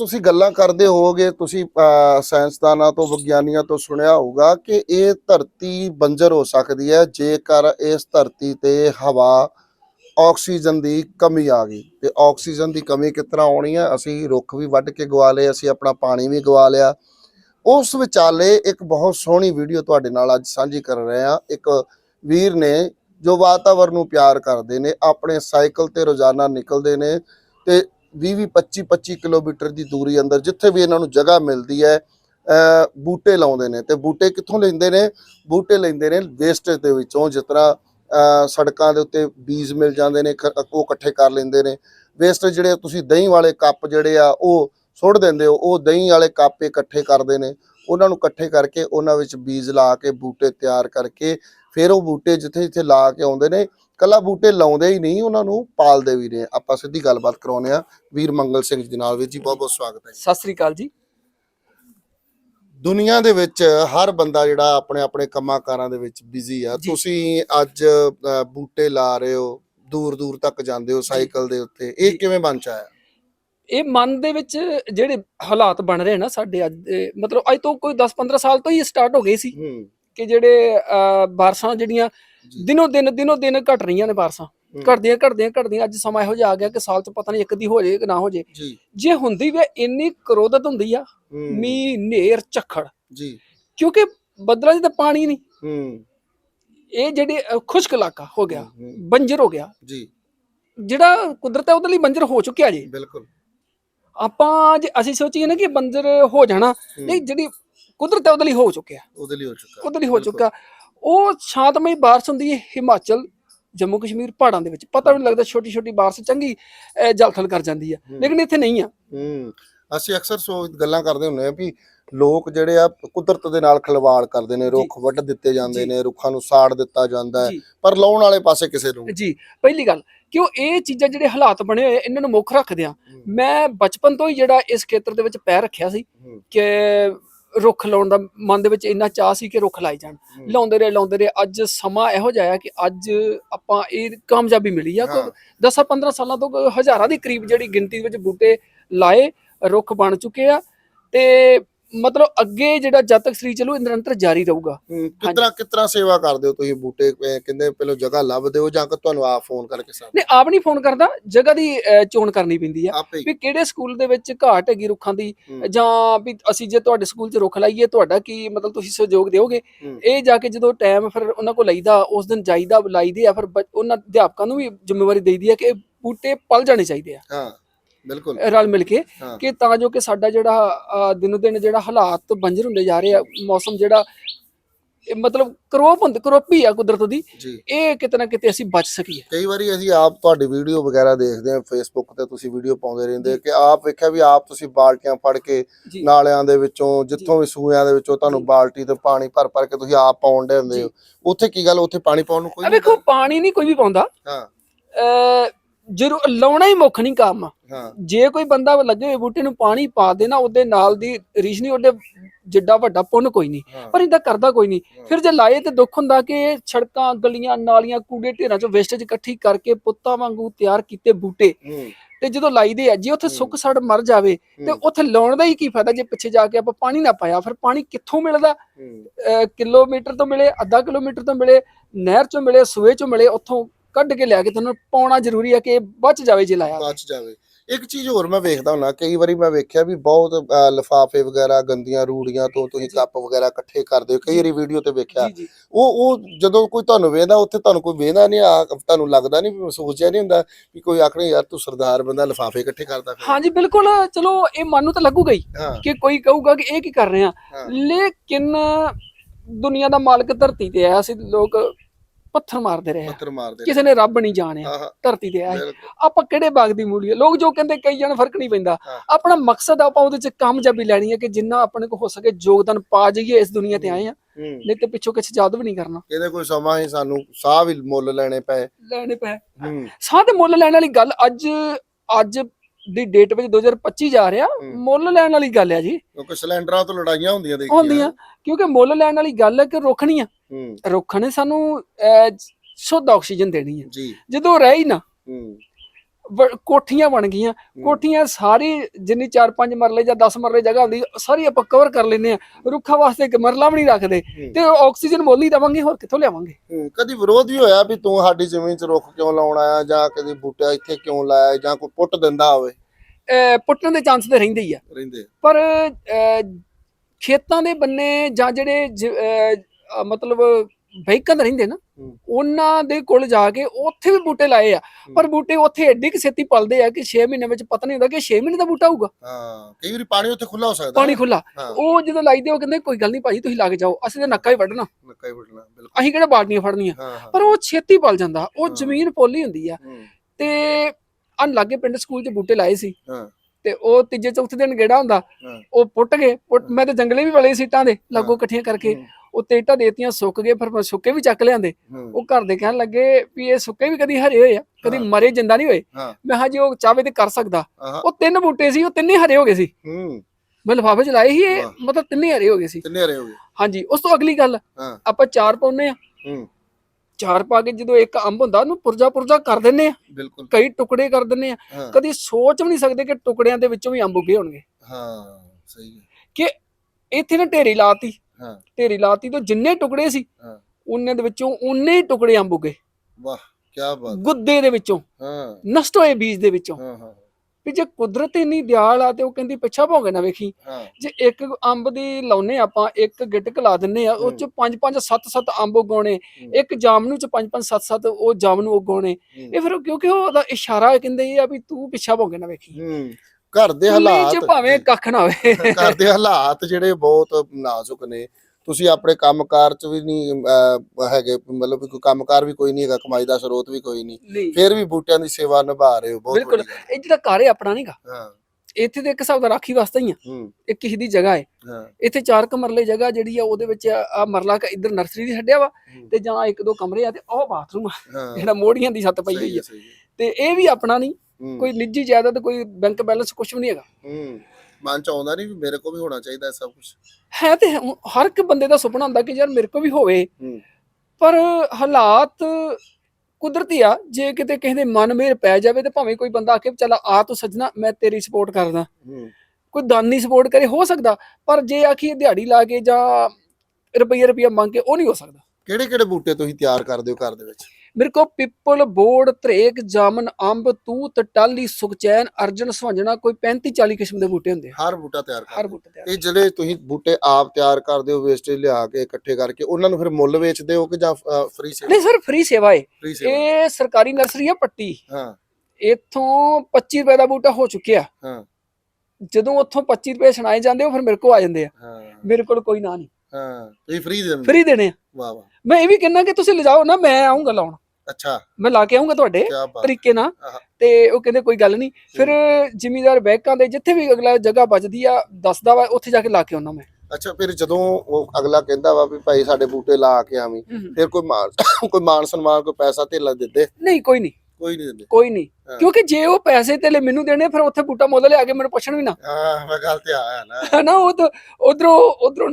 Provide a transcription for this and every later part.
ਤੁਸੀਂ ਗੱਲਾਂ ਕਰਦੇ ਹੋਵੋਗੇ, ਤੁਸੀਂ ਸਾਇੰਸਦਾਨਾਂ ਤੋਂ, ਵਿਗਿਆਨੀਆਂ ਤੋਂ ਸੁਣਿਆ ਹੋਊਗਾ ਕਿ ਇਹ ਧਰਤੀ ਬੰਜਰ ਹੋ ਸਕਦੀ ਹੈ ਜੇਕਰ ਇਸ ਧਰਤੀ ਤੇ ਹਵਾ, ਆਕਸੀਜਨ ਦੀ ਕਮੀ ਆ ਗਈ। ਤੇ ਆਕਸੀਜਨ ਦੀ ਕਮੀ ਕਿਸ ਤਰ੍ਹਾਂ ਆਉਣੀ ਹੈ? ਅਸੀਂ ਰੁੱਖ ਵੀ ਵੱਢ ਕੇ ਗਵਾ ਲਏ, ਅਸੀਂ ਆਪਣਾ ਪਾਣੀ ਵੀ ਗਵਾ ਲਿਆ। ਉਸ ਵਿਚਾਲੇ ਇੱਕ ਬਹੁਤ ਸੋਹਣੀ ਵੀਡੀਓ ਤੁਹਾਡੇ ਨਾਲ ਅੱਜ ਸਾਂਝੀ ਕਰ ਰਹੇ ਹਾਂ। ਇੱਕ ਵੀਰ ਨੇ ਜੋ ਵਾਤਾਵਰਨ ਨੂੰ ਪਿਆਰ ਕਰਦੇ ਨੇ, ਆਪਣੇ ਸਾਈਕਲ ਤੇ ਰੋਜ਼ਾਨਾ ਨਿਕਲਦੇ ਨੇ ਤੇ 20 20 25 25 ਕਿਲੋਮੀਟਰ ਦੀ ਦੂਰੀ ਅੰਦਰ ਜਿੱਥੇ ਵੀ ਇਹਨਾਂ ਨੂੰ ਜਗ੍ਹਾ ਮਿਲਦੀ ਹੈ ਬੂਟੇ ਲਾਉਂਦੇ ਨੇ ਤੇ ਬੂਟੇ ਕਿੱਥੋਂ ਲੈਂਦੇ ਨੇ? ਬੂਟੇ ਲੈਂਦੇ ਨੇ ਵੇਸਟੇਜ ਦੇ ਵਿੱਚੋਂ, ਜਿਸ ਤਰ੍ਹਾਂ ਸੜਕਾਂ ਦੇ ਉੱਤੇ ਬੀਜ ਮਿਲ ਜਾਂਦੇ ਨੇ, ਖ- ਉਹ ਇਕੱਠੇ ਕਰ ਲੈਂਦੇ ਨੇ। ਵੇਸਟੇਜ ਜਿਹੜੇ ਤੁਸੀਂ ਦਹੀਂ ਵਾਲੇ ਕੱਪ ਜਿਹੜੇ ਆ, ਉਹ ਸੁੱਟ ਦਿੰਦੇ ਹੋ, ਉਹ ਦਹੀਂ ਵਾਲੇ ਕੱਪ ਇਕੱਠੇ ਕਰਦੇ ਨੇ। ਉਹਨਾਂ ਨੂੰ ਇਕੱਠੇ ਕਰਕੇ ਉਹਨਾਂ ਵਿੱਚ ਬੀਜ ਲਾ ਕੇ ਬੂਟੇ ਤਿਆਰ ਕਰਕੇ, ਫਿਰ ਉਹ ਬੂਟੇ ਜਿੱਥੇ ਜਿੱਥੇ ਲਾ ਕੇ ਆਉਂਦੇ ਨੇ ਕੱਲਾ ਬੂਟੇ ਲਾਉਂਦੇ ਹੀ ਨਹੀਂ ਉਹਨਾਂ ਨੂੰ ਪਾਲਦੇ ਵੀ ਨੇ ਆਪਾਂ ਸਿੱਧੀ ਗੱਲਬਾਤ ਕਰਾਉਂਦੇ ਆ ਵੀਰ ਮੰਗਲ ਸਿੰਘ ਜੀ ਨਾਲ ਵੀਰ ਜੀ ਬਹੁਤ ਬਹੁਤ ਸਵਾਗਤ ਹੈ ਜੀ। ਸਤਿ ਸ੍ਰੀ ਅਕਾਲ ਜੀ ਦੁਨੀਆ ਦੇ ਵਿੱਚ ਹਰ ਬੰਦਾ ਜਿਹੜਾ ਆਪਣੇ ਆਪਣੇ ਕੰਮਾਂ ਕਾਰਾਂ ਦੇ ਵਿੱਚ ਬਿਜ਼ੀ ਆ। ਤੁਸੀਂ ਅੱਜ ਅ, ਬੂਟੇ ਲਾ ਰਹੇ ਹੋ ਦੂਰ ਦੂਰ ਤੱਕ ਜਾਂਦੇ ਹੋ ਸਾਈਕਲ ਦੇ ਉੱਤੇ ਇਹ। ਕਿਵੇਂ ਬਣ ਚ ਆਇਆ ਇਹ ਮਨ ਦੇ ਵਿੱਚ ਜਿਹੜੇ ਹਾਲਾਤ ਬਣ ਰਹੇ ਨਾ ਸਾਡੇ ਅੱਜ ਦੇ ਮਤਲਬ ਅੱਜ ਤੋਂ ਕੋਈ 10-15 ਸਾਲ ਤੋਂ ਹੀ ਸਟਾਰਟ ਹੋ ਗਏ ਸੀ ਹੂੰ ਕਿ ਜਿਹੜੇ ਅਹ, ਬਾਰਿਸ਼ਾਂ ਜਿਹੜੀਆਂ। ਦਿਨੋ ਦਿਨ ਦਿਨੋ ਦਿਨ ਘਟ ਰਹੀਆਂ ਨੇ ਬਾਰਿਸ਼ਾਂ ਘਟਦੀਆਂ ਘਟਦੀਆਂ ਘਟਦੀਆਂ। ਅੱਜ ਸਮਾਂ ਇਹੋ ਜਿਹਾ ਆ ਗਿਆ ਕਿ ਸਾਲ ਚ ਪਤਾ ਨਹੀਂ ਇੱਕ ਦੀ ਹੋ ਜੇ ਕਿ ਨਾ ਹੋ ਜੇ। ਜੀ। ਹੁੰਦੀ ਵੀ ਇੰਨੀ ਕਰੋਧਤ ਹੁੰਦੀ ਆ ਮੀਂਹ ਨੇਰ ਝੱਖੜ। ਜੀ। ਕਿਉਂਕਿ ਬੱਦਲਾਂ 'ਚ ਤਾਂ ਪਾਣੀ ਨਹੀਂ। ਹੂੰ। ਇਹ ਜਿਹੜੇ ਖੁਸ਼ਕ ਇਲਾਕਾ ਹੋ ਗਿਆ ਬੰਜਰ ਹੋ ਗਿਆ। ਜੀ। ਜਿਹੜਾ ਕੁਦਰਤ ਹੈ ਉਹਦੇ ਲਈ ਬੰਜਰ ਹੋ ਚੁੱਕਿਆ ਜੀ। ਬਿਲਕੁਲ। ਆਪਾਂ ਜੇ ਅਸੀਂ ਸੋਚੀਏ ਨਾ ਕਿ ਬੰਜਰ ਹੋ ਜਾਣਾ ਨਹੀਂ ਜਿਹੜੀ ਕੁਦਰਤ ਹੈ ਉਹਦੇ ਲਈ ਹੋ ਚੁੱਕਿਆ। ਉਹਦੇ ਲਈ ਹੋ ਚੁੱਕਾ। ਉਹਦੇ ਲਈ ਹੋ। ਚੁੱਕਾ। ਉਹ ਸ਼ਾਂਤਮਈ ਬਾਰਿਸ਼ ਹੁੰਦੀ ਹੈ ਹਿਮਾਚਲ ਜੰਮੂ ਕਸ਼ਮੀਰ ਪਹਾੜਾਂ ਦੇ ਵਿੱਚ। ਪਤਾ ਵੀ ਨਹੀਂ ਲੱਗਦਾ ਛੋਟੀ ਛੋਟੀ ਬਾਰਿਸ਼ ਚੰਗੀ ਜਲਥਲ ਕਰ ਜਾਂਦੀ ਹੈ ਹੂੰ, ਲੇਕਿਨ ਇੱਥੇ ਨਹੀਂ ਆ। ਹੂੰ ਅਸੀਂ ਅਕਸਰ ਸੋ ਗੱਲਾਂ ਕਰਦੇ ਹੁੰਦੇ ਆ ਵੀ ਲੋਕ ਜਿਹੜੇ ਆ ਕੁਦਰਤ ਦੇ ਨਾਲ ਖਿਲਵਾੜ ਕਰਦੇ ਨੇ ਰੁੱਖ ਵੱਢ ਦਿੱਤੇ ਜਾਂਦੇ। ਨੇ ਰੁੱਖਾਂ ਨੂੰ ਸਾੜ ਦਿੱਤਾ ਜਾਂਦਾ ਹੈ। ਪਰ ਲਾਉਣ ਵਾਲੇ ਪਾਸੇ ਕਿਸੇ ਨੂੰ। ਜੀ ਪਹਿਲੀ ਗੱਲ ਕਿਉਂ ਇਹ ਚੀਜ਼ਾਂ ਜਿਹੜੇ ਹਾਲਾਤ ਬਣੇ ਹੋਏ ਇਹਨਾਂ ਨੂੰ ਮੁੱਖ ਰੱਖਦੇ ਆ। ਮੈਂ ਬਚਪਨ ਤੋਂ ਹੀ ਜਿਹੜਾ ਇਸ ਖੇਤਰ ਦੇ ਵਿੱਚ ਪੈਰ ਰੱਖਿਆ ਸੀ ਕਿ ਰੁੱਖ ਲਾਉਣ ਦਾ ਮਨ ਦੇ ਵਿੱਚ ਇੰਨਾ ਚਾਹ ਸੀ ਕਿ ਰੁੱਖ ਲਾਈ ਜਾਣ। ਲਾਉਂਦੇ ਰਹੇ ਲਾਉਂਦੇ ਰਹੇ ਅੱਜ ਸਮਾਂ ਇਹੋ ਜਿਹਾ ਕਿ ਅੱਜ ਆਪਾਂ ਇਹ ਕਾਮਯਾਬੀ ਮਿਲੀ ਆ ਹਾਂ। 10 15 ਸਾਲਾਂ ਤੋਂ ਹਜ਼ਾਰਾਂ ਦੀ ਕਰੀਬ ਜਿਹੜੀ ਗਿਣਤੀ ਵਿੱਚ ਬੂਟੇ ਲਾਏ ਰੁੱਖ ਬਣ ਚੁੱਕੇ ਆ ਤੇ ਮਤਲਬ ਅੱਗੇ ਜਿਹੜਾ ਜਦ ਤੱਕ ਸਰੀਰ ਚੱਲੂ ਨਿਰੰਤਰ ਜਾਰੀ ਰਹੂਗਾ। ਕਿਸ ਤਰ੍ਹਾਂ ਸੇਵਾ ਕਰਦੇ ਹੋ ਤੁਸੀਂ ਬੂਟੇ ਕਹਿੰਦੇ ਪਹਿਲਾਂ ਜਗ੍ਹਾ ਲੱਭਦੇ ਹੋ ਜਾਂ ਕਿ ਤੁਹਾਨੂੰ ਆਪ ਫੋਨ ਕਰਕੇ ਸਭ ਨਹੀਂ ਆਪ ਨਹੀਂ ਫੋਨ ਕਰਦਾ ਜਗ੍ਹਾ ਦੀ ਚੋਣ ਕਰਨੀ ਪੈਂਦੀ ਆ। ਵੀ ਕਿਹੜੇ ਸਕੂਲ ਦੇ ਵਿੱਚ ਘਾਟ ਹੈਗੀ ਰੁੱਖਾਂ ਦੀ ਜਾਂ ਵੀ ਅਸੀਂ ਜੇ ਤੁਹਾਡੇ ਸਕੂਲ 'ਚ ਰੁੱਖ ਲਾਈਏ ਤੁਹਾਡਾ ਕੀ ਮਤਲਬ ਤੁਸੀਂ ਸਹਿਯੋਗ ਦਿਓਗੇ। ਇਹ ਜਾ ਕੇ ਜਦੋਂ ਟਾਈਮ ਫਿਰ ਉਹਨਾਂ ਕੋਲ ਲਈਦਾ ਉਸ ਦਿਨ ਜਾਈਦਾ ਲਾਈਦੇ ਆ ਫਿਰ ਉਹਨਾਂ ਅਧਿਆਪਕਾਂ ਨੂੰ ਵੀ ਜ਼ਿੰਮੇਵਾਰੀ ਦੇਈਦੀ ਆ ਕਿ ਬੂਟੇ ਪਲ ਜਾਣੇ ਚਾਹੀਦੇ ਆ। ਹਾਂ। ਬਿਲਕੁਲ। ਰਲ ਮਿਲ ਕੇ। ਕਿ ਤਾਂ ਜੋ ਕਿ ਸਾਡਾ ਜਿਹੜਾ ਦਿਨੋ ਦਿਨ ਜਿਹੜਾ ਹਾਲਾਤ ਬੰਜਰ ਹੁੰਦੇ ਜਾ ਰਹੇ ਆ ਮੌਸਮ ਜਿਹੜਾ ਇਹ ਮਤਲਬ ਕਰੋਪ ਹੁੰਦੀ ਕਰੋਪੀ ਆ ਕੁਦਰਤ ਦੀ ਇਹ ਕਿਤੇ ਨਾ ਕਿਤੇ ਅਸੀਂ ਬਚ ਸਕੀਏ। ਕਈ ਵਾਰੀ ਅਸੀਂ ਆਪ ਤੁਹਾਡੀ ਵੀਡੀਓ ਵਗੈਰਾ ਦੇਖਦੇ ਹਾਂ ਫੇਸਬੁੱਕ ਤੇ ਤੁਸੀਂ ਵੀਡੀਓ ਪਾਉਂਦੇ ਰਹਿੰਦੇ ਕਿ ਆਪ ਵੇਖਿਆ ਵੀ ਆਪ ਤੁਸੀਂ ਬਾਲਟੀਆਂ ਫੜ ਕੇ ਨਾਲਿਆਂ ਦੇ ਵਿੱਚੋਂ ਜਿੱਥੋਂ ਵੀ ਸੂਇਆਂ ਦੇ ਵਿੱਚੋਂ ਤੁਹਾਨੂੰ। ਬਾਲਟੀ ਤੇ ਪਾਣੀ ਭਰ ਭਰ ਕੇ ਤੁਸੀਂ ਆਪ ਪਾਉਣ ਦੇ ਹੁੰਦੇ ਹੋ। ਉੱਥੇ ਕੀ ਗੱਲ ਉੱਥੇ ਪਾਣੀ ਪਾਉਣ ਨੂੰ ਕੋਈ ਆ ਵੇਖੋ ਪਾਣੀ ਨਹੀਂ ਕੋਈ ਵੀ ਪਾਉਂਦਾ। ਹਾਂ। ਅ ਜਰੂਰ ਲਾਉਣਾ ਹੀ ਮੁੱਖ ਨਹੀਂ ਕੰਮ। ਹਾਂ। ਜੇ ਕੋਈ ਬੰਦਾ ਲੱਗੇ ਹੋਏ ਬੂਟੇ ਨੂੰ ਪਾਣੀ ਪਾ ਦੇਣਾ ਉਹਦੇ ਨਾਲ ਦੀ ਰੀਸ਼ ਨਹੀਂ ਉਹਦੇ ਜਿੱਡਾ ਵੱਡਾ ਪੁੰਨ ਕੋਈ ਨਹੀਂ। ਪਰ ਇਹਦਾ ਕਰਦਾ ਕੋਈ ਨਹੀਂ। ਫਿਰ ਜੇ ਲਾਏ ਤੇ ਦੁੱਖ ਹੁੰਦਾ ਕਿ ਸੜਕਾਂ ਗਲੀਆਂ ਨਾਲੀਆਂ ਕੂੜੇ ਢੇਰਾਂ ਚੋਂ ਵੇਸਟੇਜ ਇਕੱਠੀ ਕਰਕੇ ਪੁੱਤਾਂ ਵਾਂਗੂ ਤਿਆਰ ਕੀਤੇ ਬੂਟੇ। ਤੇ ਜਦੋਂ ਲਾਈਦੇ ਆ ਜੇ ਉੱਥੇ। ਸੁੱਕ ਸੜ ਮਰ ਜਾਵੇ ਤੇ ਉੱਥੇ ਲਾਉਣ ਦਾ ਹੀ ਕੀ ਫਾਇਦਾ ਜੇ ਪਿੱਛੇ ਜਾ ਕੇ ਆਪਾਂ ਪਾਣੀ ਨਾ ਪਾਇਆ? ਫਿਰ ਪਾਣੀ ਕਿੱਥੋਂ ਮਿਲਦਾ? ਕਿਲੋਮੀਟਰ ਤੋਂ ਮਿਲੇ ਅੱਧਾ ਕਿਲੋਮੀਟਰ ਤੋਂ ਮਿਲੇ ਨਹਿਰ ਚੋਂ ਮਿਲੇ ਸੂਏ ਚੋਂ ਮਿਲੇ ਉੱਥੋਂ ਕੱਢ ਕੇ ਲਿਆ ਕੇ ਤੁਹਾਨੂੰ ਪਾਉਣਾ ਜ਼ਰੂਰੀ ਹੈ ਕਿ ਇਹ ਬਚ ਜਾਵੇ ਜੇ ਲਾਇਆ ਬਚ ਜਾਵੇ। ਇੱਕ ਚੀਜ਼ ਹੋਰ ਮੈਂ ਵੇਖਦਾ ਹੁੰਨਾ ਕਈ ਵਾਰੀ ਮੈਂ ਵੇਖਿਆ ਵੀ ਬਹੁਤ ਲਿਫਾਫੇ ਵਗੈਰਾ ਗੰਦੀਆਂ ਰੂੜੀਆਂ ਤੋਂ ਤੁਸੀਂ। ਕੱਪ ਵਗੈਰਾ ਇਕੱਠੇ ਕਰਦੇ ਹੋ ਕਈ ਵਾਰੀ ਵੀਡੀਓ ਤੇ ਵੇਖਿਆ। ਉਹ ਉਹ ਜਦੋਂ ਕੋਈ ਤੁਹਾਨੂੰ ਵੇਂਦਾ ਉੱਥੇ ਤੁਹਾਨੂੰ ਕੋਈ ਵੇਂਦਾ ਨਹੀਂ ਆ ਤੁਹਾਨੂੰ ਲੱਗਦਾ ਨਹੀਂ ਸੋਚਿਆ ਨਹੀਂ ਹੁੰਦਾ ਵੀ ਕੋਈ ਆਖਣੇ ਯਾਰ ਤੂੰ ਸਰਦਾਰ ਬੰਦਾ ਲਿਫਾਫੇ ਇਕੱਠੇ ਕਰਦਾ ਫਿਰ। ਹਾਂਜੀ ਬਿਲਕੁਲ। ਚਲੋ ਇਹ ਮਨ ਨੂੰ ਤਾਂ ਲੱਗੂਗਾ ਹੀ। ਕਿ ਕੋਈ ਕਹੂਗਾ ਕਿ ਇਹ ਕੀ ਕਰ ਰਹੇ ਆ। ਲੇਕਿਨ ਦੁਨੀਆ ਦਾ ਮਾਲਕ ਧਰਤੀ ਤੇ ਆਇਆ ਸੀ ਲੋਕ ਪੱਥਰ ਮਾਰਦੇ ਰਹੇ। ਪੱਥਰ ਮਾਰਦੇ ਕਿਸੇ ਨੇ ਰੱਬ ਨਹੀਂ ਜਾਣਿਆ ਧਰਤੀ ਤੇ ਆਇਆ ਆਪਾਂ ਕਿਹੜੇ ਬਾਗ ਦੀ ਮੂਲੀ ਆ? ਲੋਕ ਜੋ ਕਹਿੰਦੇ ਕਈ ਜਣ ਫ਼ਰਕ ਨਹੀਂ ਪੈਂਦਾ। ਆਪਣਾ ਮਕਸਦ ਆਪਾਂ ਉਹਦੇ ਚ ਕਾਮਯਾਬੀ ਲੈਣੀ ਹੈ ਕਿ ਜਿੰਨਾ ਆਪਣੇ ਕੋ ਹੋ ਸਕੇ ਯੋਗਦਾਨ ਪਾ ਜਾਈਏ ਇਸ ਦੁਨੀਆ ਤੇ ਆਏ ਆ। ਨਹੀਂ ਤੇ ਪਿੱਛੋਂ ਕੁਛ ਯਾਦ ਵੀ ਨਹੀਂ ਕਰਨਾ। ਇਹਦੇ ਕੋਈ ਸਮਾਂ ਹੀ ਸਾਨੂੰ ਸਾਹ ਵੀ ਮੁੱਲ ਲੈਣੇ ਪਏ। ਲੈਣੇ ਪਏ। ਸਾਹ ਤੇ ਮੁੱਲ ਲੈਣ ਵਾਲੀ ਗੱਲ ਅੱਜ ਅੱਜ ਦੀ ਡੇਟ ਵਿੱਚ 2025 ਜਾ ਰਿਹਾ। ਮੁੱਲ ਲੈਣ ਵਾਲੀ ਗੱਲ ਹੈ ਜੀ। ਕਿਉਂਕਿ ਸਿਲੰਡਰਾਂ ਤੋਂ ਲੜਾਈਆਂ ਹੁੰਦੀਆਂ ਦੇਖੀਆਂ। ਹੁੰਦੀਆਂ। ਕਿਉਂਕਿ ਮੁੱਲ ਲੈਣ ਵਾਲੀ ਗੱਲ ਹੈ ਕਿ ਰੁੱਖ ਨਹੀਂ ਆ। ਰੁੱਖਾਂ ਨੇ ਸਾਨੂੰ ਸ਼ੁੱਧ ਆਕਸੀਜਨ ਦੇਣੀ ਹੈ। ਜਦੋਂ ਰਹਿ ਨਾ ਕੋਠੀਆਂ ਬਣ ਗਈਆਂ। ਕੋਠੀਆਂ ਸਾਰੀ ਜਿੰਨੀ 4-5 ਮਰਲੇ ਜਾਂ 10 ਮਰਲੇ ਜਗ੍ਹਾ ਹੁੰਦੀ ਸਾਰੀ ਆਪਾਂ ਕਵਰ ਕਰ ਲੈਨੇ ਆ ਰੁੱਖਾਂ ਵਾਸਤੇ ਇੱਕ ਮਰਲਾ ਵੀ ਨਹੀਂ ਰੱਖਦੇ। ਤੇ ਆਕਸੀਜਨ ਮੁੱਲ ਦਵਾਂਗੇ ਹੋਰ ਕਿੱਥੋਂ ਲਿਆਵਾਂਗੇ? ਕਦੀ ਵਿਰੋਧ ਵੀ ਹੋਇਆ ਵੀ ਤੂੰ ਸਾਡੀ ਜ਼ਮੀਨ 'ਚ ਰੁੱਖ ਕਿਉਂ ਲਾਉਣ ਆਇਆ ਜਾਂ ਕਦੀ ਬੂਟਾ ਇੱਥੇ ਕਿਉਂ ਲਾਇਆ ਜਾਂ ਕੋਈ ਪੁੱਟ ਦਿੰਦਾ ਹੋਵੇ? ਪੁੱਟਣ ਦੇ ਚਾਂਸ ਤੇ ਰਹਿੰਦੇ ਹੀ ਆ। ਰਹਿੰਦੇ ਪਰ ਖੇਤਾਂ ਦੇ ਬੰਨੇ ਜਾਂ ਜਿਹੜੇ ਮਤਲਬ ਵਹੀਕਲ ਰਹਿੰਦੇ ਨਾ ਹੂੰ। ਉਹਨਾਂ ਦੇ ਕੋਲ ਜਾ ਕੇ ਉੱਥੇ ਵੀ ਬੂਟੇ ਲਾਏ ਆ। ਪਰ ਬੂਟੇ ਉੱਥੇ ਐਡੀ ਕਿ ਛੇਤੀ ਪਲਦੇ ਆ ਕਿ 6 ਮਹੀਨੇ ਵਿੱਚ ਪਤਾ ਨਹੀਂ ਹੁੰਦਾ ਕਿ 6 ਮਹੀਨੇ ਦਾ ਬੂਟਾ ਹੋਊਗਾ ਹਾਂ ਕਈ ਵਾਰੀ ਪਾਣੀ ਉੱਥੇ ਖੁੱਲਾ ਹੋ ਸਕਦਾ ਪਾਣੀ ਖੁੱਲਾ ਹਾਂ। ਉਹ ਜਦੋਂ ਲਾਈਦੇ ਉਹ ਕਹਿੰਦੇ ਕੋਈ ਗੱਲ ਨਹੀਂ ਭਾਜੀ ਤੁਸੀਂ ਲੱਗ ਜਾਓ। ਅਸੀਂ ਤਾਂ ਨੱਕਾ ਹੀ ਵੱਢਣਾ। ਨੱਕਾ ਹੀ ਵੱਢਣਾ ਬਿਲਕੁਲ। ਅਸੀਂ ਕਿਹੜਾ ਬਾਲਟੀਆਂ ਫੜਨੀਆਂ? ਹਾਂ ਹਾਂ। ਪਰ ਉਹ ਛੇਤੀ ਪਲ ਜਾਂਦਾ। ਉਹ ਹਾਂ। ਜ਼ਮੀਨ ਪੋਲੀ ਹੁੰਦੀ ਆ। ਹੂੰ, ਤੇ ਅਨ ਲਾਗੇ ਪਿੰਡ ਸਕੂਲ 'ਚ ਬੂਟੇ ਲਾਏ ਸੀ। ਹਾਂ। ਤੇ ਉਹ ਤੀਜੇ ਚੌਥੇ ਦਿਨ ਗੇੜਾ ਹੁੰਦਾ। ਹਾਂ। ਉਹ ਪੁੱਟ ਗਏ। ਪੁੱਟ- ਮੈਂ ਤੇ ਜੰਗਲੇ ਵੀ ਵਲੇ ਸੀਟਾਂ ਦੇ ਲਾਗੋ ਇਕੱਠੀਆਂ ਕਰਕੇ। ਹੂੰ, ਉਹ ਤੇ ਇੱਟਾਂ ਦੇਤੀਆਂ ਸੁੱਕ ਗਏ ਫਿਰ ਸੁੱਕੇ ਵੀ ਚੱਕ ਲਿਆਂਦੇ। ਹੂੰ, ਉਹ ਘਰ ਦੇ ਕਹਿਣ ਲੱਗੇ ਵੀ ਇਹ ਸੁੱਕੇ ਵੀ ਕਦੀ ਹਰੇ ਹੋਏ ਆ ਕਦੀ ਹਾਂ। ਮਰੇ ਜਿੰਦਾ ਨਹੀਂ ਹੋਏ। ਹਾਂ। ਮੈਂ ਹਾਂ ਜੀ ਉਹ ਚਾਹਵੇ ਤੇ ਕਰ ਸਕਦਾ। ਉਹ ਤਿੰਨ ਬੂਟੇ ਸੀ ਉਹ ਤਿੰਨੇ ਹਰੇ ਹੋ ਗਏ ਸੀ। ਹੂੰ। ਮੈਂ ਲਿਫਾਫੇ ਚ ਲਾਏ ਸੀ ਇਹ। ਮਤਲਬ ਤਿੰਨੇ ਹਰੇ ਹੋ ਗਏ ਸੀ। ਕਿੰਨੇ ਰਹੋਗੇ ਹਾਂਜੀ ਉਸ ਤੋਂ ਅਗਲੀ ਗੱਲ ਹਾਂ। ਆਪਾਂ ਚਾਰ ਪਾਉਨੇ ਆ ਹੂੰ। ਚਾਰ ਪਾ ਕੇ ਜਦੋਂ ਇੱਕ ਅੰਬ ਹੁੰਦਾ ਉਹਨੂੰ ਪੁਰਜਾ ਪੁਰਜਾ ਕਰ ਦਿੰਨੇ ਆ ਬਿਲਕੁਲ। ਕਈ ਟੁਕੜੇ ਕਰ ਦਿੰਨੇ ਆ ਹਾਂ। ਕਦੀ ਸੋਚ ਵੀ ਨਹੀਂ ਸਕਦੇ ਕਿ ਟੁਕੜਿਆਂ ਦੇ ਵਿੱਚੋਂ ਵੀ ਅੰਬ ਉੱਗੇ ਹੋਣਗੇ। ਹਾਂ ਸਹੀ ਹੈ। ਇੱਥੇ ਨਾ ਢੇਰੀ ਲਾਤੀ। ਹਾਂ ਢੇਰੀ ਲਾਤੀ ਤੋਂ ਜਿੰਨੇ ਟੁਕੜੇ ਸੀ ਹਾਂ। ਉਹਨਾਂ ਦੇ ਵਿੱਚੋਂ ਉਨੇ ਹੀ ਟੁਕੜੇ ਅੰਬ ਉੱਗੇ। ਵਾਹ ਕੀ ਬਾਤ। ਗੁੱਦੇ ਦੇ ਵਿੱਚੋਂ। ਹਾਂ। ਨਸ਼ਟ ਹੋਏ ਬੀਜ ਦੇ ਵਿੱਚੋਂ। ਹਾਂ ਹਾਂ ਵੀ ਜੇ ਕੁਦਰਤ ਇੰਨੀ ਦਿਆਲ ਆ ਤੇ ਉਹ ਕਹਿੰਦੀ ਪਿੱਛਾ ਭੋਗੇ ਨਾ ਵੇਖੀ। ਜੇ ਇੱਕ ਅੰਬ ਦੀ ਲਾਉਨੇ ਆਪਾਂ ਇੱਕ ਗਿਟਕ ਲਾ ਦਿੰਨੇ ਆ ਉਹ ਚ ਪੰਜ ਪੰਜ ਸੱਤ ਸੱਤ ਅੰਬ ਉਗਾਉਣੇ। ਇੱਕ ਜਾਮਨੂ ਚ ਪੰਜ ਪੰਜ ਸੱਤ ਸੱਤ ਉਹ ਜਾਮਨੂ ਉਗਾਉਣੇ। ਇਹ ਫਿਰ ਉਹ ਕਿਉਂਕਿ ਉਹਦਾ ਇਸ਼ਾਰਾ ਕਹਿੰਦੇ ਇਹ ਆ ਵੀ ਤੂੰ ਪਿੱਛਾ ਭੋਗੇ ਨਾ ਵੇਖੀ। ਹੂੰ। ਘਰ ਦੇ ਹਾਲਾਤ ਚ ਭਾਵੇਂ ਕੱਖ ਨਾ ਹੋਵੇ। ਘਰ ਦੇ ਹਾਲਾਤ ਜਿਹੜੇ ਬਹੁਤ ਨਾਜ਼ੁਕ ਨੇ। ਤੁਸੀਂ ਆਪਣੇ ਕੰਮਕਾਰ ਚ ਵੀ ਨਹੀਂ ਹੈਗੇ ਮਤਲਬ ਕੋਈ ਕੰਮਕਾਰ ਵੀ ਕੋਈ ਨਹੀਂ ਹੈਗਾ ਕਮਾਈ ਦਾ ਸਰੋਤ ਵੀ ਕੋਈ ਨਹੀਂ। ਫਿਰ ਵੀ ਬੂਟਿਆਂ ਦੀ ਸੇਵਾ ਨਿਭਾ ਰਹੇ ਹੋ ਬਹੁਤ ਬਿਲਕੁਲ। ਇਹ ਜਿਹੜਾ ਘਰ ਹੈ ਆਪਣਾ ਨਹੀਂਗਾ ਹਾਂ। ਇੱਥੇ ਤੇ ਇੱਕ ਹਿਸਾਬ ਦਾ ਰਾਖੀ ਵਾਸਤੇ ਹੀ ਆ। ਇਹ ਕਿਸੇ ਦੀ ਜਗ੍ਹਾ ਹੈ। ਇੱਥੇ ਚਾਰ ਕਮਰਲੇ ਜਗ੍ਹਾ ਜਿਹੜੀ ਆ ਉਹਦੇ ਵਿੱਚ ਆ ਮਰਲਾ ਕ ਇੱਧਰ ਨਰਸਰੀ ਦੀ ਛੱਡਿਆ ਵਾ ਤੇ ਜਾਂ ਇੱਕ ਦੋ ਕਮਰੇ ਆ ਤੇ ਉਹ ਬਾਥਰੂਮ ਆ। ਜਿਹੜਾ ਮੋੜੀਆਂ ਦੀ ਛੱਤ ਪਈ ਹੋਈ ਆ। ਤੇ ਇਹ ਵੀ ਆਪਣਾ ਨਹੀਂ ਕੋਈ ਨਿੱਜੀ ਜਾਇਦਾਦ ਕੋਈ ਬੈਂਕ ਬੈਲੈਂਸ ਕੁਝ ਵੀ ਨਹੀਂ ਹੈਗਾ। ਹੂੰ। ਮਨ ਚ ਆਉਂਦਾ ਨਹੀਂ ਵੀ ਮੇਰੇ ਕੋਲ ਵੀ ਹੋਣਾ ਚਾਹੀਦਾ ਸਭ ਕੁਝ ਹੈ ਤੇ ਹਰ ਇੱਕ ਬੰਦੇ ਦਾ ਸੁਪਨਾ ਹੁੰਦਾ ਕਿ ਯਾਰ ਮੇਰੇ ਕੋ ਵੀ ਹੋਵੇ। ਹੂੰ। ਪਰ ਹਾਲਾਤ ਕੁਦਰਤੀ ਆ ਜੇ ਕਿਤੇ ਕਿਸੇ ਦੇ ਮਨ ਮੇਰ ਪੈ ਜਾਵੇ ਤੇ ਭਾਵੇਂ ਕੋਈ ਬੰਦਾ ਆਕੇ ਚੱਲ ਆ ਤੂੰ ਸੱਜਣਾ ਮੈਂ ਤੇਰੀ ਸਪੋਰਟ ਕਰਦਾ। ਹੂੰ। ਕੋਈ ਦਾਨੀ ਸਪੋਰਟ ਕਰੇ ਹੋ ਸਕਦਾ। ਪਰ ਜੇ ਆਖੀ ਦਿਹਾੜੀ ਲਾ ਕੇ ਜਾਂ ਰੁਪਈਆ ਰੁਪਈਆ ਮੰਗ ਕੇ ਉਹ ਨਹੀਂ ਹੋ ਸਕਦਾ। ਕਿਹੜੇ ਕਿਹੜੇ ਬੂਟੇ ਤੁਸੀਂ ਤਿਆਰ ਕਰਦੇ ਹੋ ਘਰ ਦੇ ਵਿੱਚ? ਮੇਰੇ ਕੋ ਪਿੱਪਲ ਬੋੜ ਧਰੇਕ ਜਾਮਨ ਅੰਬ ਤੂਤ ਟਾਲੀ ਸੁਖਚੈਨ ਅਰਜਨ ਸਵੰਜਣਾ ਕੋਈ 35 40 ਕਿਸਮ ਦੇ ਬੂਟੇ ਹੁੰਦੇ ਆ। ਹਰ ਬੂਟਾ ਤਿਆਰ ਹਰ ਕਰਦੇ ਬੂਟੇ ਤੇ ਇਹ ਜਿਹੜੇ ਤੁਸੀਂ ਬੂਟੇ ਆਪ ਤਿਆਰ ਕਰਦੇ ਹੋ ਵੇਸਟੇਜ ਲਿਆ ਕੇ ਇਕੱਠੇ ਕਰਕੇ ਉਹਨਾਂ ਨੂੰ ਫਿਰ ਮੁੱਲ ਵੇਚਦੇ ਹੋ ਕਿ ਜਾਂ ਫ੍ਰੀ ਸੇਵਾ? ਨਹੀਂ ਸਰ ਫ੍ਰੀ ਸੇਵਾ ਹੈ ਇਹ ਸਰਕਾਰੀ ਨਰਸਰੀ ਆ ਪੱਟੀ। ਹਾਂ। ਇੱਥੋਂ 25 ਰੁਪਏ ਦਾ ਬੂਟਾ ਹੋ ਚੁੱਕਿਆ। ਹਾਂ। ਜਦੋਂ ਉੱਥੋਂ 25 ਰੁਪਏ ਸੁਣਾਏ ਜਾਂਦੇ ਉਹ ਫਿਰ ਮੇਰੇ ਕੋਲ ਆ ਜਾਂਦੇ ਆ। ਹਾਂ। ਮੇਰੇ ਕੋਲ ਕੋਈ ਨਾ ਨਹੀਂ। ਹਾਂ ਤੁਸੀਂ ਫ੍ਰੀ ਦੇ ਦਿੰਦੇ ਫ੍ਰੀ ਦੇਣੇ ਆ। ਵਾਹ ਵਾਹ। ਮੈਂ ਇਹ ਵੀ ਕਹਿੰਦਾ ਕਿ ਤੁਸੀਂ ਲਿਜਾਓ ਨਾ ਮੈਂ ਆਉਂਗਾ ਲਾਉਣ। ਅੱਛਾ। ਮੈਂ ਲਾ ਕੇ ਆਉਂਗਾ ਤੁਹਾਡੇ ਬਾਤ ਤਰੀਕੇ ਨਾਲ। ਆਹਾ। ਤੇ ਉਹ ਕਹਿੰਦੇ ਕੋਈ ਗੱਲ ਨਹੀਂ। ਫਿਰ ਜ਼ਿਮੀਦਾਰ ਬੈਂਕਾਂ ਦੇ ਜਿੱਥੇ ਵੀ ਅਗਲਾ ਜਗ੍ਹਾ ਬਚਦੀ ਆ ਦੱਸਦਾ ਵਾ ਉੱਥੇ ਜਾ ਕੇ ਲਾ ਕੇ ਆਉਣਾ ਮੈਂ। ਅੱਛਾ ਫਿਰ ਜਦੋਂ ਉਹ ਅਗਲਾ ਕਹਿੰਦਾ ਵਾ ਵੀ ਭਾਈ ਸਾਡੇ ਬੂਟੇ ਲਾ ਕੇ ਆਵੀਂ ਫਿਰ ਕੋਈ ਮਾਨ ਕੋਈ ਮਾਨ ਸਨਮਾਨ ਕੋਈ ਪੈਸਾ ਧੇਲਾ ਦਿੰਦੇ ਨਹੀਂ ਕੋਈ ਨਹੀਂ। ਕੋਈ ਨਹੀਂ ਦਿੰਦੇ। ਕੋਈ ਨਹੀਂ। ਕਿਉਂਕਿ ਜੇ ਉਹ ਪੈਸੇ ਤੇ ਲੈ ਮੈਨੂੰ ਦੇਣੇ ਫਿਰ ਉੱਥੇ ਬੂਟਾ ਮੁੱਲ ਲਿਆ ਕੇ ਮੈਨੂੰ ਪੁੱਛਣ ਵੀ ਨਾ। ਹਾਂ ਮੈਂ ਗੱਲ ਤੇ ਆਇਆ ਨਾ। ਹਨਾ ਉਹ ਤਾਂ ਉਧਰੋਂ ਉਧਰੋਂ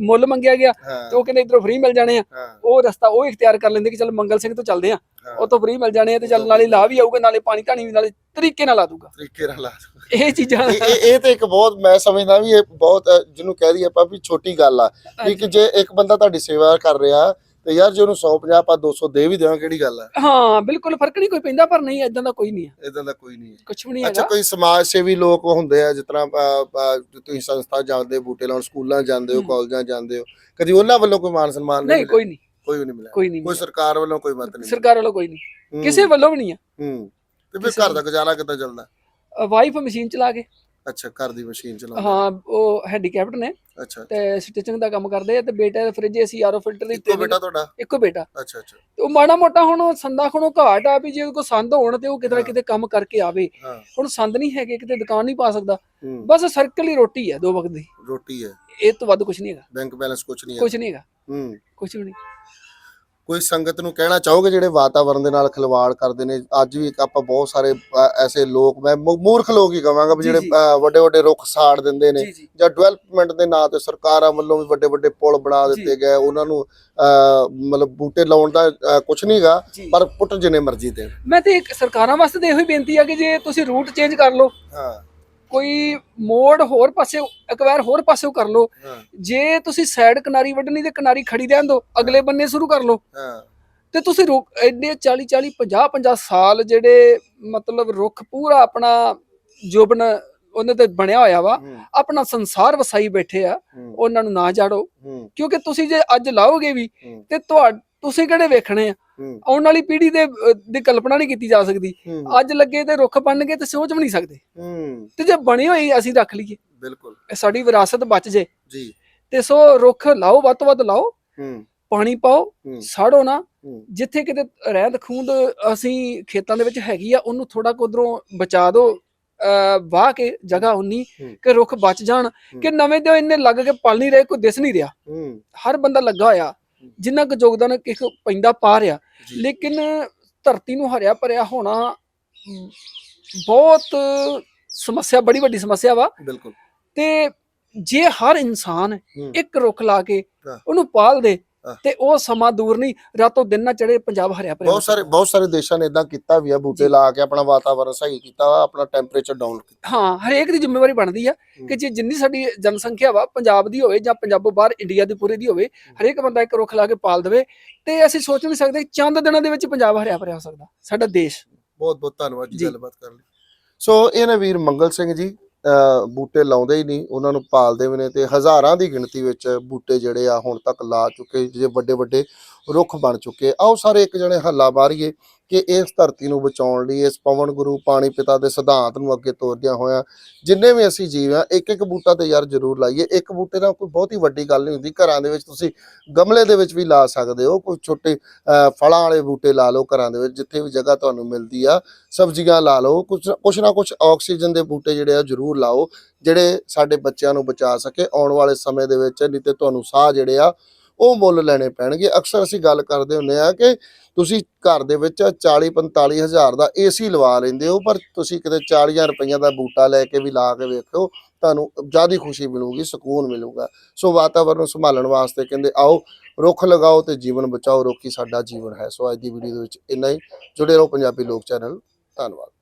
ਮੁੱਲ ਮੰਗਿਆ ਗਿਆ। ਤੇ ਉਹ ਕਹਿੰਦੇ ਇਧਰੋਂ ਫ੍ਰੀ ਮਿਲ ਜਾਣੇ ਆ। ਉਹ ਰਸਤਾ ਉਹ ਇਖਤਿਆਰ ਕਰ ਲੈਂਦੇ ਕਿ ਚੱਲ ਮੰਗਲ ਸਿੰਘ ਤੋਂ ਚੱਲਦੇ ਆ। ਉਹ ਤੋਂ ਫ੍ਰੀ ਮਿਲ ਜਾਣੇ ਆ ਤੇ ਚੱਲ ਨਾਲੇ ਲਾ ਵੀ ਆਊਗਾ ਨਾਲੇ ਪਾਣੀ ਧਾਣੀ ਵੀ ਨਾਲੇ ਤਰੀਕੇ ਨਾਲ ਲਾ ਦੂਗਾ। ਤਰੀਕੇ ਨਾਲ ਲਾ। ਇਹ ਚੀਜ਼ਾਂ ਇਹ ਤੇ ਇੱਕ ਬਹੁਤ ਮੈਂ ਸਮਝਦਾ ਵੀ ਇਹ ਬਹੁਤ ਜਿਹਨੂੰ ਕਹਿ ਦਈਏ ਆਪਾਂ ਵੀ ਛੋਟੀ ਗੱਲ ਆ। ਕਿ ਜੇ ਇੱਕ ਬੰਦਾ ਤੁਹਾਡੀ ਸੇਵਾ ਕਰ ਰਿਹਾ ਤੇ ਯਾਰ ਜੇ ਉਹਨੂੰ 150 ਆਪਾਂ 200 ਦੇ ਵੀ ਦੇਵਾਂ ਕਿਹੜੀ ਗੱਲ ਆ? ਹਾਂ ਬਿਲਕੁਲ ਫ਼ਰਕ ਨਹੀਂ ਕੋਈ ਪੈਂਦਾ ਪਰ ਨਹੀਂ ਇਦਾਂ ਦਾ ਕੋਈ ਨਹੀਂ ਹੈ ਇਦਾਂ ਦਾ ਕੋਈ ਨਹੀਂ ਹੈ ਕੁਝ ਵੀ ਨਹੀਂ ਅੱਛਾ ਹੈਗਾ। ਕੋਈ ਸਮਾਜ ਸੇਵੀ ਲੋਕ ਹੁੰਦੇ ਆ ਜਿਸ ਤਰ੍ਹਾਂ ਤੁਸੀਂ ਸੰਸਥਾ ਜਾਂਦੇ ਬੂਟੇ ਲਾਉਣ ਸਕੂਲਾਂ ਜਾਂਦੇ ਹੋ। ਕਾਲਜਾਂ ਜਾਂਦੇ ਹੋ ਕਦੀ ਉਹਨਾਂ ਵੱਲੋਂ ਕੋਈ ਮਾਨ ਸਨਮਾਨ ਨਹੀਂ? ਕੋਈ ਨਹੀਂ। ਕੋਈ ਵੀ ਨਹੀਂ ਮਿਲਿਆ। ਕੋਈ ਨਹੀਂ ਕੋਈ ਸਰਕਾਰ ਵੱਲੋਂ ਕੋਈ ਮਤ ਨਹੀਂ ਸਰਕਾਰ ਵੱਲੋਂ ਕੋਈ ਨਹੀਂ। ਕਿਸੇ ਵੱਲੋਂ ਵੀ ਨਹੀਂ ਆ। ਹੂੰ। ਤੇ ਫਿਰ ਘਰ ਦਾ ਗੁਜ਼ਾਰਾ ਕਿੱਦਾਂ ਚੱਲਦਾ? ਵਾਈਫ ਮਸ਼ੀਨ ਚਲਾ ਕੇ। ਅੱਛਾ ਘਰ ਦੀ ਮਸ਼ੀਨ ਚਲਾਉਂਦੇ ਹਾਂ? ਉਹ ਹੈਂਡੀਕੈਪਡ ਨੇ। ਅੱਛਾ ਤੇ ਸਟਿਚਿੰਗ ਦਾ ਕੰਮ ਕਰਦੇ ਆ ਤੇ ਬੇਟਾ ਦਾ ਫ੍ਰਿਜ ਏਸੀ ਆਰਓ ਫਿਲਟਰ ਦੀ ਇੱਕੋ ਬੇਟਾ ਤੁਹਾਡਾ? ਇੱਕੋ ਬੇਟਾ। ਅੱਛਾ ਅੱਛਾ। ਤੇ ਉਹ ਮਾੜਾ ਮੋਟਾ ਹੁਣ ਸੰਦਾ ਖਣੋ ਘਾਟ ਆ ਵੀ ਜੇ ਕੋ ਸੰਦ ਹੋਣ ਤੇ ਉਹ ਕਿਤੇ ਨਾ। ਕਿਤੇ ਕੰਮ ਕਰਕੇ ਆਵੇ। ਹੁਣ ਸੰਦ ਨਹੀਂ ਹੈਗੇ ਕਿਤੇ ਦੁਕਾਨ ਨਹੀਂ ਪਾ ਸਕਦਾ। ਬਸ ਸਰਕਲ ਹੀ ਰੋਟੀ ਹੈ ਦੋ ਵਕਤ ਦੀ। ਰੋਟੀ ਹੈ ਇਹ ਤੋਂ ਵੱਧ ਕੁਝ ਨਹੀਂ ਹੈਗਾ। ਬੈਂਕ ਬੈਲੈਂਸ ਕੁਝ ਨਹੀਂ ਹੈ ਕੁਝ ਨਹੀਂ ਹੈਗਾ। ਹੂੰ। ਕੁਝ ਵੀ ਨਹੀਂ। ਕੋਈ ਸੰਗਤ ਨੂੰ ਕਹਿਣਾ ਚਾਹੋਗੇ ਜਿਹੜੇ ਵਾਤਾਵਰਣ ਦੇ ਨਾਲ ਖਿਲਵਾੜ ਕਰਦੇ ਨੇ? ਅੱਜ ਵੀ ਇੱਕ ਆਪਾਂ ਬਹੁਤ ਸਾਰੇ ਐਸੇ ਲੋਕ ਮੈਂ ਮੂਰਖ ਲੋਕ ਹੀ ਕਹਾਂਗਾ ਜਿਹੜੇ। ਵੱਡੇ ਵੱਡੇ ਰੁੱਖ ਸਾੜ ਦਿੰਦੇ ਨੇ ਜੀ ਡਿਵੈਲਪਮੈਂਟ ਦੇ ਨਾਂ ਤੇ ਸਰਕਾਰਾਂ ਵੱਲੋਂ ਵੀ ਵੱਡੇ ਵੱਡੇ ਪੁਲ ਬਣਾ। ਦਿੱਤੇ ਗਏ ਉਹਨਾਂ ਨੂੰ ਮਤਲਬ ਬੂਟੇ ਲਾਉਣ ਦਾ ਕੁਝ ਨਹੀਂਗਾ ਪਰ ਪੁੱਟ ਜਿੰਨੇ ਮਰਜ਼ੀ ਦੇਣ। ਮੈਂ ਤੇ ਸਰਕਾਰਾਂ ਵਾਸਤੇ ਤਾਂ ਇਹੋ ਹੀ ਬੇਨਤੀ ਆ ਕਿ ਜੇ ਤੁਸੀਂ ਰੂਟ ਚੇਂਜ ਕਰ ਲਓ ਹਾਂ। ਕੋਈ ਮੋੜ ਹੋਰ ਪਾਸੇ ਐਕਵਾਇਰ ਹੋਰ ਪਾਸੇ ਕਰ ਲਓ। ਜੇ ਤੁਸੀਂ ਸਾਈਡ ਕਿਨਾਰੀ ਵੱਢਣੀ ਤੇ ਕਿਨਾਰੀ ਖੜੀ ਰਹਿਣ ਦਿਓ ਅਗਲੇ ਬੰਨੇ ਸ਼ੁਰੂ ਕਰ ਲਓ। ਤੇ ਤੁਸੀਂ ਇੰਨੇ 40 40 50 50 ਸਾਲ ਜਿਹੜੇ ਮਤਲਬ ਰੁੱਖ ਪੂਰਾ ਆਪਣਾ ਜੋਬਨ ਉਹਨੇ ਤੇ ਬਣਿਆ ਹੋਇਆ ਵਾ ਆਪਣਾ ਸੰਸਾਰ ਵਸਾਈ ਬੈਠੇ ਆ ਉਹਨਾਂ ਨੂੰ ਨਾ ਜਾੜੋ। ਕਿਉਂਕਿ ਤੁਸੀਂ ਜੇ ਅੱਜ ਲਾਓਗੇ ਵੀ ਤੇ ਤੁਹਾ ਤੁਸੀਂ ਕਿਹੜੇ ਵੇਖਣੇ ਆ? ਆਉਣ ਵਾਲੀ ਪੀੜ੍ਹੀ ਦੇ ਦੀ ਕਲਪਨਾ ਨਹੀਂ ਕੀਤੀ ਜਾ ਸਕਦੀ। ਅੱਜ ਲੱਗੇ ਤੇ ਰੁੱਖ ਬਣਨਗੇ ਤੇ ਸੋਚ ਵੀ ਨਹੀਂ ਸਕਦੇ। ਹੂੰ, ਤੇ ਜੇ ਬਣੀ ਹੋਈ ਅਸੀਂ ਰੱਖ ਲਈਏ। ਬਿਲਕੁਲ। ਸਾਡੀ ਵਿਰਾਸਤ ਬਚ ਜੇ। ਜੀ। ਤੇ ਸੋ ਰੁੱਖ ਲਾਓ ਵੱਧ ਤੋਂ ਵੱਧ ਲਾਓ। ਹੂੰ। ਪਾਣੀ ਪਾਓ ਸਾੜੋ ਨਾ। ਜਿੱਥੇ ਕਿਤੇ ਰਹਿੰਦ ਖੂੰਦ ਅਸੀਂ ਖੇਤਾਂ ਦੇ ਵਿੱਚ ਹੈਗੀ ਆ ਉਹਨੂੰ ਥੋੜਾ ਕੁ ਬਚਾ ਦਿਓ ਵਾਹ ਕੇ ਜਗ੍ਹਾ ਉਨੀ। ਕਿ ਰੁੱਖ ਬਚ ਜਾਣ। ਕਿ ਨਵੇਂ ਤੇ ਇੰਨੇ ਲੱਗ ਕੇ ਪਲ ਨਹੀਂ ਰਹੇ ਕੋਈ ਦਿਸ ਨਹੀਂ ਰਿਹਾ। ਹੂੰ, ਹਰ ਬੰਦਾ ਲੱਗਾ ਹੋਇਆ। ਜਿੰਨਾ ਕੁ ਯੋਗਦਾਨ ਕਿਸੇ ਪੈਂਦਾ ਪਾ ਰਿਹਾ। ਲੇਕਿਨ ਧਰਤੀ ਨੂੰ ਹਰਿਆ ਭਰਿਆ ਹੋਣਾ ਬਹੁਤ ਸਮੱਸਿਆ ਬੜੀ ਵੱਡੀ ਸਮੱਸਿਆ ਵਾ ਬਿਲਕੁਲ ਤੇ ਜੇ ਹਰ ਇਨਸਾਨ ਇੱਕ ਰੁੱਖ ਲਾ ਕੇ। ਉਹਨੂੰ ਪਾਲ ਦੇ। ਤੇ ਉਹ ਸਮਾਂ ਦੂਰ ਨਹੀਂ ਰਾਤੋਂ ਦਿਨ ਨਾ ਚੜੇ ਪੰਜਾਬ ਹਰਿਆ ਭਰਿਆ ਬਹੁਤ ਸਾਰੇ ਬਹੁਤ ਸਾਰੇ ਦੇਸ਼ਾਂ ਨੇ ਇਦਾਂ ਕੀਤਾ ਵੀ ਆ ਬੂਟੇ। ਲਾ ਕੇ ਆਪਣਾ ਵਾਤਾਵਰਣ ਸਹੀ ਕੀਤਾ ਵਾ ਆਪਣਾ ਟੈਂਪਰੇਚਰ ਡਾਊਨ ਕੀਤਾ। ਹਾਂ ਹਰੇਕ ਦੀ ਜ਼ਿੰਮੇਵਾਰੀ ਬਣਦੀ ਆ ਕਿ ਜੇ ਜਿੰਨੀ ਸਾਡੀ ਜਨਸੰਖਿਆ ਵਾ ਪੰਜਾਬ ਦੀ ਹੋਵੇ ਜਾਂ ਪੰਜਾਬੋਂ ਬਾਹਰ ਇੰਡੀਆ ਦੀ ਪੂਰੇ ਦੀ ਹੋਵੇ ਹਰੇਕ ਬੰਦਾ ਇੱਕ ਰੁੱਖ ਲਾ ਕੇ ਪਾਲ ਦੇਵੇ ਤੇ ਅਸੀਂ ਸੋਚ ਨਹੀਂ ਸਕਦੇ ਚੰਦ ਦਿਨਾਂ ਦੇ ਵਿੱਚ ਪੰਜਾਬ ਹਰਿਆ ਭਰਿਆ ਹੋ ਸਕਦਾ ਸਾਡਾ ਦੇਸ਼। ਬਹੁਤ ਬਹੁਤ ਧੰਨਵਾਦ ਜੀ। ਗੱਲਬਾਤ ਕਰਨ ਲਈ। ਸੋ ਇਹ ਨੇ ਵੀਰ ਮੰਗਲ ਸਿੰਘ ਜੀ ਬੂਟੇ ਲਾਉਂਦੇ ਹੀ ਨਹੀਂ, ਉਹਨਾਂ ਨੂੰ ਪਾਲਦੇ ਵੀ ਨੇ ਤੇ ਹਜ਼ਾਰਾਂ ਦੀ ਗਿਣਤੀ ਵਿੱਚ ਬੂਟੇ ਜਿਹੜੇ ਆ ਹੁਣ ਤੱਕ ਲਾ ਚੁੱਕੇ, ਜਿਹੜੇ ਵੱਡੇ ਵੱਡੇ ਰੁੱਖ ਬਣ ਚੁੱਕੇ ਆਓ ਸਾਰੇ ਇੱਕ ਜਣੇ ਹੱਲਾ ਮਾਰੀਏ। ਕਿ ਇਸ ਧਰਤੀ ਨੂੰ ਬਚਾਉਣ ਲਈ ਇਸ ਪਵਨ ਗੁਰੂ ਪਾਣੀ ਪਿਤਾ ਦੇ ਸਿਧਾਂਤ ਨੂੰ ਅੱਗੇ ਤੋਰਦਿਆਂ ਹੋਇਆਂ ਜਿੰਨੇ ਵੀ ਅਸੀਂ ਜੀਵ ਆ ਇੱਕ ਇੱਕ ਬੂਟਾ ਤੇ ਯਾਰ ਜ਼ਰੂਰ ਲਾਈਏ। ਇੱਕ ਬੂਟੇ ਨਾਲ ਕੋਈ ਬਹੁਤੀ ਵੱਡੀ ਗੱਲ ਨਹੀਂ ਹੁੰਦੀ। ਘਰਾਂ ਦੇ ਵਿੱਚ ਤੁਸੀਂ ਗਮਲੇ ਦੇ ਵਿੱਚ ਵੀ ਲਾ ਸਕਦੇ ਹੋ। ਕੋਈ ਛੋਟੇ, ਅਹ, ਫਲਾਂ ਵਾਲੇ ਬੂਟੇ ਲਾ ਲਓ ਘਰਾਂ ਦੇ ਵਿੱਚ, ਜਿੱਥੇ ਵੀ ਜਗ੍ਹਾ ਤੁਹਾਨੂੰ ਮਿਲਦੀ ਆ, ਸਬਜ਼ੀਆਂ ਲਾ ਲਓ। ਕੁਛ ਕੁਛ ਨਾ ਕੁਛ ਆਕਸੀਜਨ ਦੇ ਬੂਟੇ ਜਿਹੜੇ ਆ ਜ਼ਰੂਰ ਲਾਓ, ਜਿਹੜੇ ਸਾਡੇ ਬੱਚਿਆਂ ਨੂੰ ਬਚਾ ਸਕੇ ਆਉਣ ਵਾਲੇ ਸਮੇਂ ਦੇ ਵਿੱਚ। ਨਹੀਂ ਤੇ ਤੁਹਾਨੂੰ ਸਾਹ ਜਿਹੜੇ ਆ ਉਹ ਮੁੱਲ ਲੈਣੇ ਪੈਣਗੇ। ਅਕਸਰ ਅਸੀਂ ਗੱਲ ਕਰਦੇ ਹੁੰਦੇ ਆ ਕਿ ਤੁਸੀਂ ਘਰ ਦੇ ਵਿੱਚ 40 45 ਹਜ਼ਾਰ ਦਾ ਏਸੀ ਲਵਾ ਲੈਂਦੇ ਹੋ, ਪਰ ਤੁਸੀਂ ਕਿਤੇ 40 ਰੁਪਈਆ ਦਾ ਬੂਟਾ ਲੈ ਕੇ ਵੀ ਲਾ ਕੇ ਵੇਖੋ ਤੁਹਾਨੂੰ ਜ਼ਿਆਦਾ ਖੁਸ਼ੀ ਮਿਲੂਗੀ, ਸਕੂਨ ਮਿਲੂਗਾ। ਸੋ ਵਾਤਾਵਰਨ ਨੂੰ ਸੰਭਾਲਣ ਵਾਸਤੇ ਕਹਿੰਦੇ, ਆਓ, ਰੁੱਖ ਲਗਾਓ ਤੇ ਜੀਵਨ ਬਚਾਓ ਰੁੱਖ ਸਾਡਾ ਜੀਵਨ ਹੈ। ਸੋ ਅੱਜ ਦੀ ਵੀਡੀਓ ਦੇ ਵਿੱਚ ਇੰਨਾ ਹੀ। ਜੁੜੇ ਰਹੋ ਪੰਜਾਬੀ ਲੋਕ ਚੈਨਲ। ਧੰਨਵਾਦ।